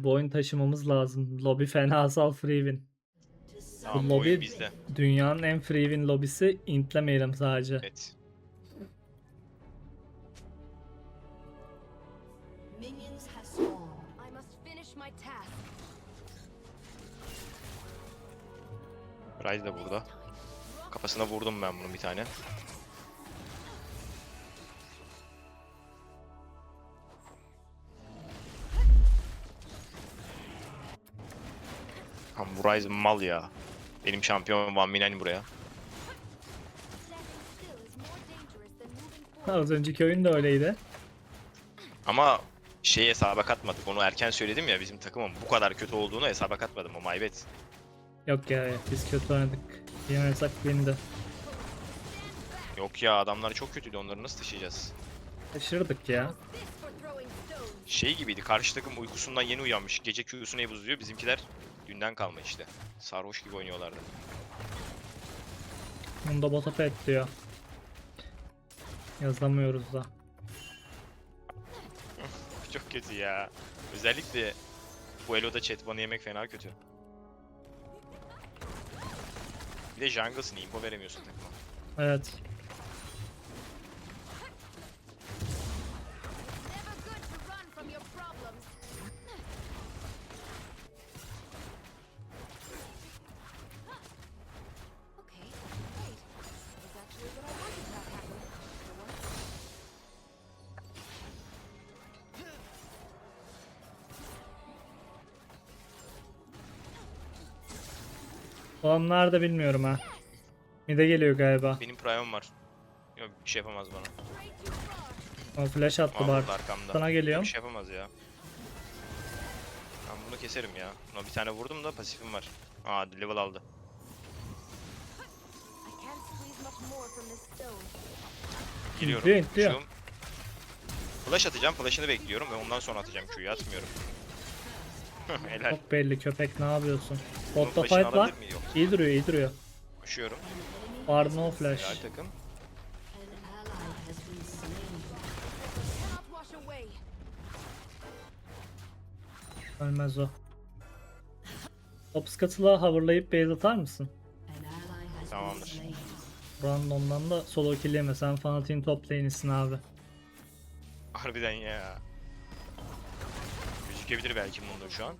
yani. Bu oyun taşımamız lazım. Lobby fenasal free win. Tamam Bu lobby bizde. dünyanın en free win lobisi. intlemeyelim sadece. Evet. Minions have spawned. I must finish my task. Ryze de burada. Kafasına vurdum ben bunun bir tane. Bu Ryze mal ya. Benim şampiyon Van Minen buraya. Az önceki oyun da öyleydi. Ama şey hesaba katmadık. Onu erken söyledim ya bizim takımın bu kadar kötü olduğunu hesaba katmadım o maybet. Yok ya biz kötü oynadık. Yemesak win'di. Yok ya adamlar çok kötüydü onları nasıl taşıyacağız? Şaşırdık ya. Şey gibiydi karşı takım uykusundan yeni uyanmış. Gece Q'sunu ev uzuyor. Bizimkiler dünden kalma işte. Sarhoş gibi oynuyorlardı. Bunda bota pet diyor. Yazamıyoruz da. Çok kötü ya. Özellikle bu Elo'da chat banı yemek fena kötü. Bir de jungle'sın info veremiyorsun takıma. Evet. Oğlum nerede bilmiyorum ha. Mide geliyor galiba. Benim prime'ım var. Yok bir şey yapamaz bana. O flash attı Aa, bak. arkamda. Sana geliyorum. Bir şey yapamaz ya. Ben bunu keserim ya. Buna bir tane vurdum da pasifim var. Aa level aldı. İntliyor, intliyor. Şum. Flash atacağım. Flash'ını bekliyorum ve ondan sonra atacağım Q'yu atmıyorum. Helal. Çok belli köpek ne yapıyorsun? Botta fight var. alabilir miyim? Yok. İyi duruyor iyi duruyor. Koşuyorum. Var no flash. Helal takım. Wash away. Ölmez o. Top scuttle'a hoverlayıp base atar mısın? An ally has been Tamamdır. slain. Random'dan da solo kill yeme. Sen fanatiğin top lane'isin abi. Harbiden ya. Gözükebilir belki bunda şu an.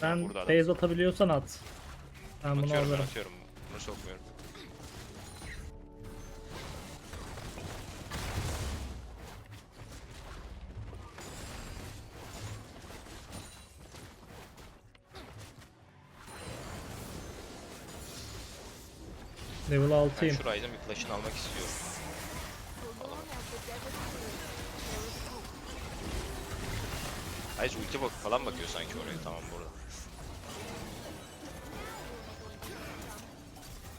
Sen Burada adam. base atabiliyorsan at. Ben bunu atıyorum ben alırım. atıyorum. Bunu sokmuyorum. Level Ben 6'yım. şu Ryze'ın bir flash'ını almak istiyorum. Ryze ulti bak falan bakıyor sanki oraya. Tamam burada.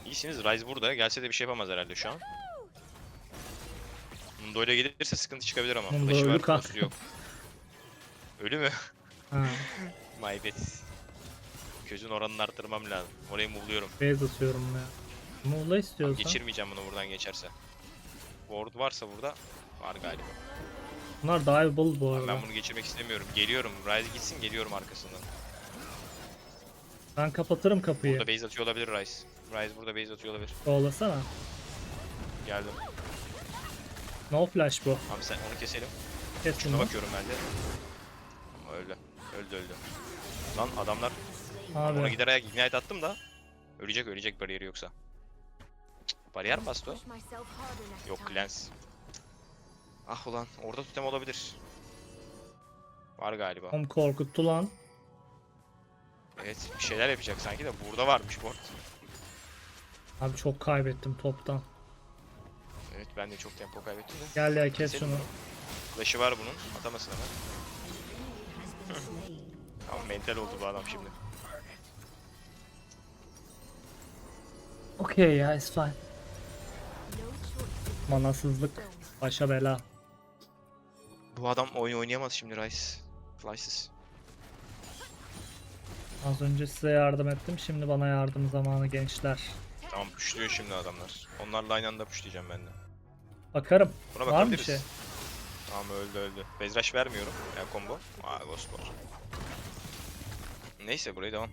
İyisiniz. Ryze burada. Gelse de bir şey yapamaz herhalde şu an. İle gelirse sıkıntı çıkabilir ama. Mundo Flash'ı ölü var, cross'u yok. Ölü mü? Ha, My bad. Gözün oranını arttırmam lazım. Orayı move'luyorum. base atıyorum ya. Muğla istiyorsan. Geçirmeyeceğim bunu buradan geçerse. Ward varsa burada var galiba. Bunlar diveable bu arada. Ben bunu geçirmek istemiyorum. Geliyorum. Ryze gitsin geliyorum arkasından. Ben kapatırım kapıyı. Burada base atıyor olabilir Ryze. Ryze burada base atıyor olabilir. Kovalasana. Geldim. No flash bu. Abi sen onu keselim. Kes Şuna şunu. bakıyorum ben de. Ama öldü. Öldü öldü. Lan adamlar ona Abi. gider ayak ignite attım da. Ölecek ölecek bariyeri yoksa. Cık, Bariyer mi bastı o? Yok. Lens. Ah ulan orada tutem olabilir. Var galiba. Oğlum korkuttu lan. Evet bir şeyler yapacak sanki de burada varmış bu arada. Abi çok kaybettim toptan. Evet ben de çok tempo kaybettim de. Gel ya kes şunu. Flash'ı var bunun. Atamasın slain. Tamam mental oldu bu adam şimdi. Okey ya it's fine. Manasızlık. Başa bela. Bu adam oyun oynayamaz şimdi Rice. Flysız. Az önce size yardım ettim. Şimdi bana yardım zamanı gençler. Tamam pushluyor şimdi adamlar. Onlarla aynı anda pushlayacağım ben de. Bakarım. Buna Var mı bir bakabiliriz. şey? Tamam öldü öldü. Bezraş vermiyorum. Ya combo. Aa ghost var. Neyse buraya devam.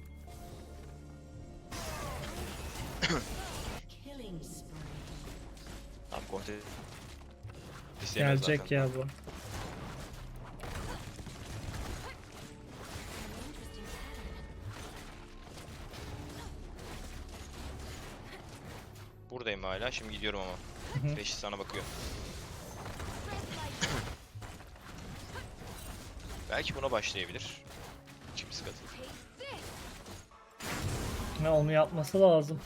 Killing spree. Tamam kontrol. İsteyemez Gelecek ya bu. Hala. Şimdi gidiyorum ama. Reşit sana bakıyor. Belki buna başlayabilir. Kim sıkıntı. Take this! Ne onu yapması lazım.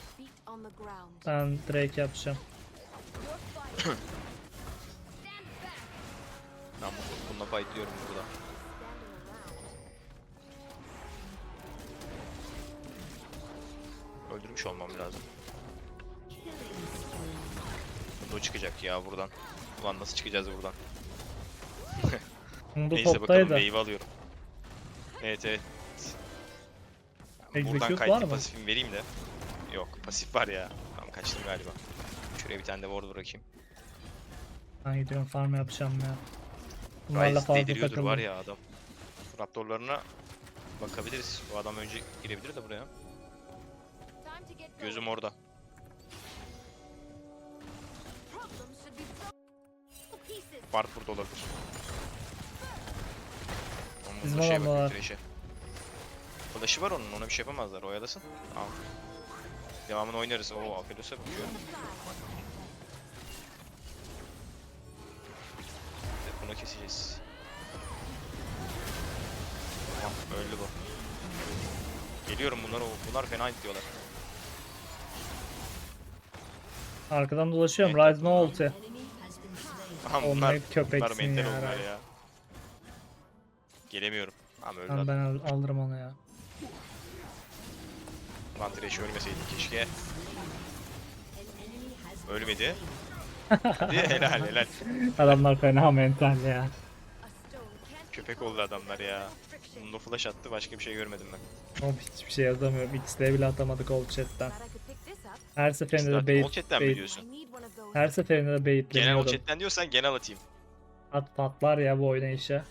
Ben Drake yapacağım. Fight. Ben bu- bununla fightlıyorum burada. Standing around. Öldürmüş olmam lazım. Bunda çıkacak ya buradan. Ulan nasıl çıkacağız buradan? Bu Neyse bakalım toptaydı. wave'i alıyorum. Evet evet. Buradan Execute var kayıtlı pasifimi vereyim de. Yok pasif var ya. Tamam kaçtım galiba. Şuraya bir tane de ward bırakayım. Ben gidiyorum farm yapacağım ya. Bunlarla fazla deliriyordur takıldım. var ya adam. Raptorlarına bakabiliriz. Bu adam önce girebilir de buraya. Gözüm orada. Bart burada olabilir. Onun Bizim burada şey adamlar. var, Thresh'e. Flash'ı var onun, ona bir şey yapamazlar. Oyalasın. Al. Devamını oynarız. Oo, Aphelios'a bakıyorum. Evet, Bunu keseceğiz. Tamam, öldü bu. Geliyorum bunlar, bunlar fena diyorlar. Arkadan dolaşıyorum. Evet, Rise no ulti. Aha Onlar bunlar, hep köpeksin bunlar mental ya, onlar ya. Gelemiyorum. Ama öldü Ben, adam. ben al- alırım onu ya. Lan Thresh ölmeseydi keşke. Ölmedi. Hadi helal helal. Adamlar fena mental ya. Köpek oldu adamlar ya. Bunda flash attı başka bir şey görmedim ben. Oğlum hiçbir şey yazamıyorum. X'de bile atamadık old chat'ten. Her seferinde de Zaten bait, ol chatten mi bait diyorsun? Her seferinde de Genel o baitleniyordum. chatten diyorsan genel atayım. At patlar ya bu oynayışa.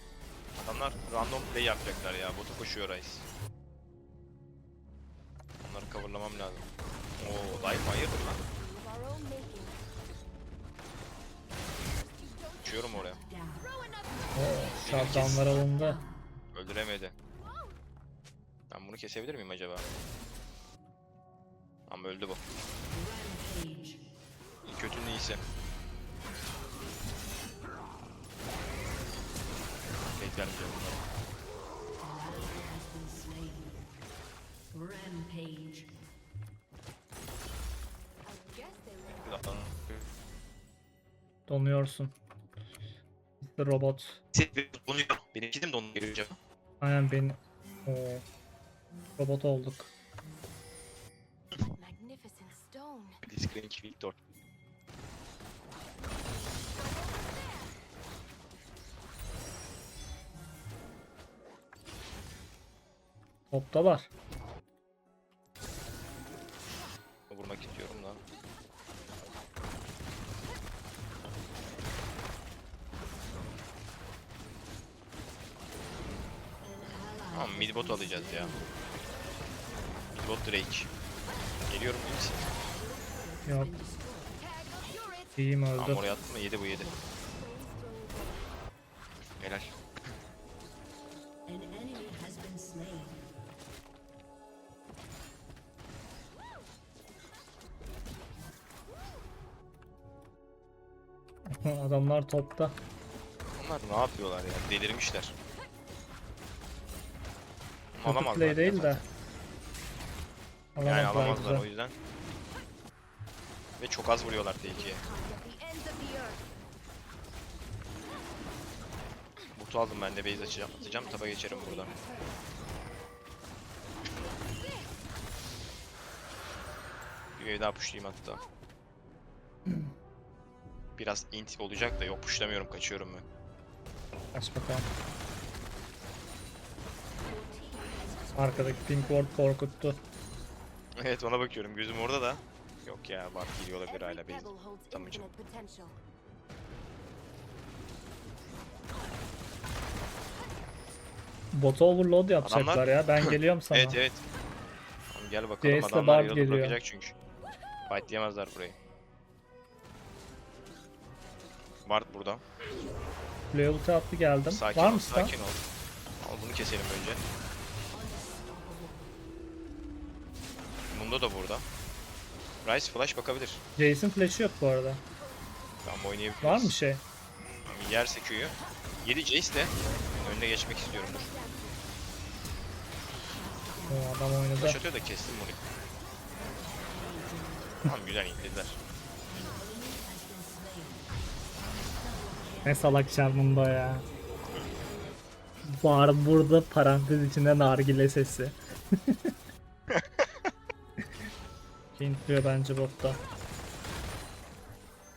Adamlar random play yapacaklar ya. Botu koşuyor Rice. Onları coverlamam lazım. Oo, dive hayırdır lan. Uçuyorum oraya. shutdownlar alındı. Öldüremedi. Ben bunu kesebilir miyim acaba? Ama öldü bu. Rampage. Bunları. Rampage. Guess they were. Bir dakika. Donuyorsun. Mr. Robot. Donuyor. Benimki de mi donuyor acaba? Aynen beni... Oo. Robot olduk. Magnificent stone. Blitzcrank Victor. Toptalar. Vurmak istiyorum da. Tamam mid bot alacağız ya. Mid bot Drake. Geliyorum iyi misin? Yok. İyiyim öldü. Tamam oraya attım mı? Yedi bu yedi. Helal. Adamlar topta. Onlar ne yapıyorlar ya? Delirmişler. Kötü Alamazlar play değil de. Yani Alamazlar o yüzden. Ve çok az vuruyorlar tehlikeye. At the ends of the earth. Botu aldım ben de base açacağım. Atacağım taba geçerim buradan. Bir wave daha pushlayayım hatta. Biraz int olacak da yok pushlamıyorum kaçıyorum ben. Aç bakalım. Arkadaki pink ward korkuttu. Evet ona bakıyorum gözüm orada da. Yok ya bak geliyor olabilir hala holds Tutamayacağım. Bota overload yapacaklar Adamlar- ya. Ben geliyorum sana. Evet evet. Tamam, gel bakalım Jace'le adamlar yolu geliyor. bırakacak çünkü. Fightlayamazlar burayı. Bard burada. Play ulti attı geldim. Sakin Var ol, mısın? sakin ol. Al bunu keselim önce. Mundo da burada. Rice flash bakabilir. Jason flash'ı yok bu arada. Tamam oynayabiliriz. Var mı şey? Yerse Q'yu. 7 Jace de önüne geçmek istiyorum. Dur. O adam oynadı. Flash atıyor da kestim bunu. Tamam güzel indirdiler. Ne salak çarmında ya. Var burada parantez içinde nargile sesi. Hintliyor bence botta.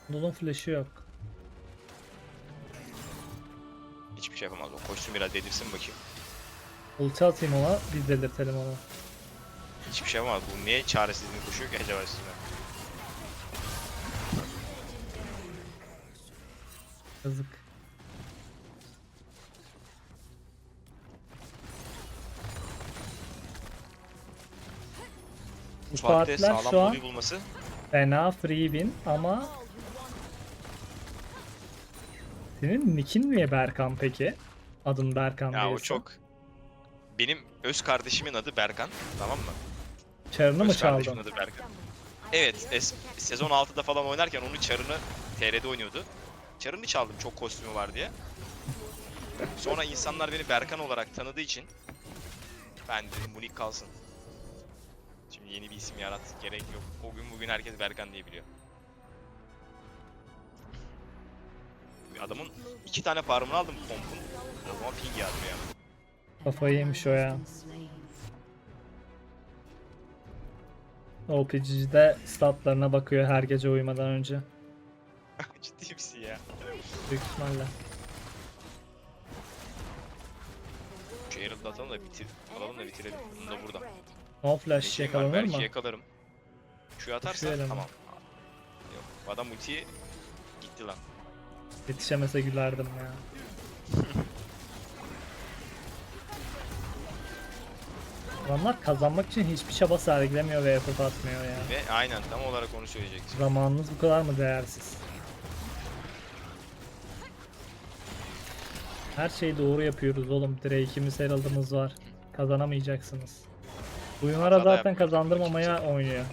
Bunun flash'ı yok. Hiçbir şey yapamaz. O koşsun biraz dedirsin bakayım. Ulti atayım ona, biz delirtelim onu. Hiçbir şey yapamaz. Bu niye çaresizliğini koşuyor ki acaba üstüne? Yazık. Bu partiler sağlam şu an Blue'yu bulması fena free win ama senin nickin niye Berkan peki? Adın Berkan ya o değilse. çok benim öz kardeşimin adı Berkan tamam mı? Çarını mı öz kardeşimin çaldın? adı Berkan. Evet es- sezon 6'da falan oynarken onun çarını TR'de oynuyordu. Çarını çaldım çok kostümü var diye. Sonra insanlar beni Berkan olarak tanıdığı için ben dedim bu nick kalsın. Şimdi yeni bir isim yarat gerek yok. O gün bugün herkes Berkan diye biliyor. Adamın iki tane farmını aldım pompun. O zaman ping yağdı ya. Kafayı yemiş o ya. OPG'de statlarına bakıyor her gece uyumadan önce. Ciddi misin ya? Büyük ihtimalle. Şu Herald'ı atalım da bitir. Alalım da bitirelim. Bunu da burada. No flash Beşiğim var, yakalanır belki mı? yakalarım. Şu atarsa Düşürelim. tamam. Yok. Adam ultiye gitti lan. Yetişemese gülerdim ya. Adamlar kazanmak için hiçbir çaba sergilemiyor ve effort atmıyor ya. Ve aynen tam olarak onu söyleyecektim. Zamanınız bu kadar mı değersiz? Her şeyi doğru yapıyoruz oğlum. Drake'imiz Herald'ımız var. Kazanamayacaksınız. Oyunlara Hata zaten kazandırmamaya kimse. oynuyor.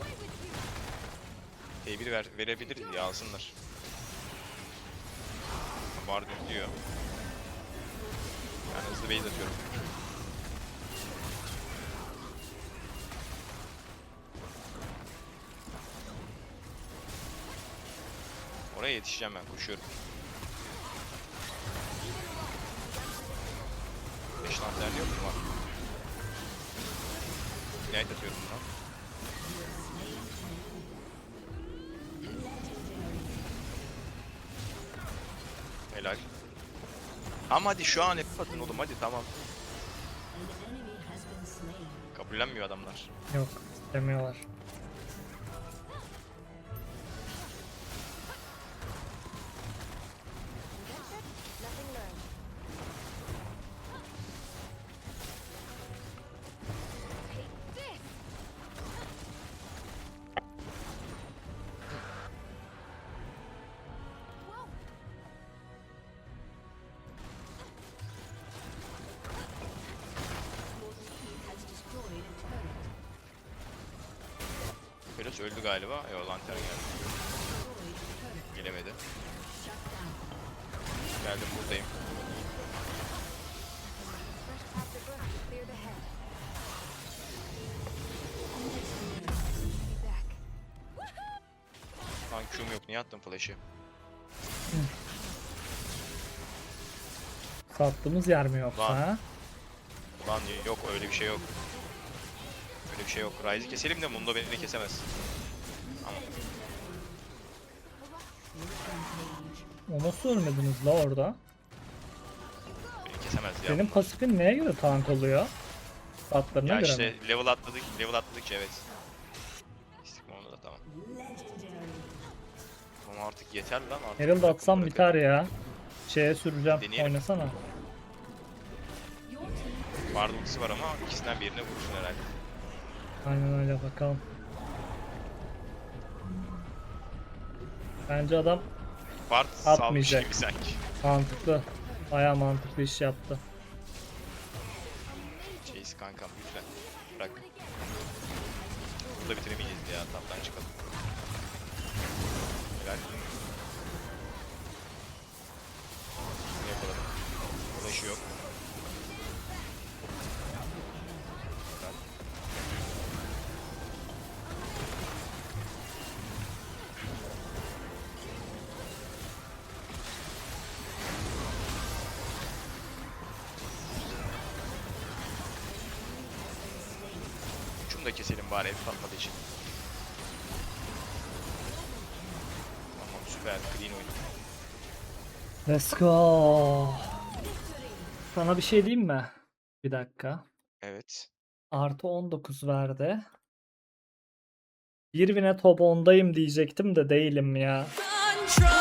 T1 ver, verebiliriz ya alsınlar. Var diyor. Ben hızlı base atıyorum. Oraya yetişeceğim ben koşuyorum. 5 lanterni yok mu var? Ignite atıyorum buna. Helal. Ama hadi şu an hep atın oğlum hadi tamam. Kabullenmiyor adamlar. Yok istemiyorlar. Öldü galiba. Yo lantern geldi. Gelemedi. Geldim buradayım. Lan Q'm yok niye attım flash'ı? Sattığımız yer mi yoksa Lan. ha? Lan yok öyle bir şey yok. Öyle bir şey yok. Ryze'i keselim de Mundo beni kesemez. O nasıl ölmediniz la orada? beni kesemez ya. Senin pasifin neye göre tank oluyor? Statlarına Ya göre işte mi? level atladık, level atladıkça evet. İstikmal onda da tamam. Ama artık yeter lan artık. Herald bırakın, atsam bırakın. biter ya. Şeye süreceğim. Deneyelim. Oynasana. Ultisi var ama ikisinden birine vurursun herhalde. Aynen öyle bakalım. Bence adam salmış Atmayacak. gibi sanki. mantıklı. Baya mantıklı iş yaptı. Chase kankam lütfen. Bırak. Burada bitiremeyeceğiz ya. Taptan çıkalım. Helal. Da keselim bari et patladığı için. Tamam süper clean oyun. Let's go. Sana bir şey diyeyim mi? Bir dakika. Evet. Artı 19 verdi. Bir bine top 10'dayım diyecektim de değilim ya. Control.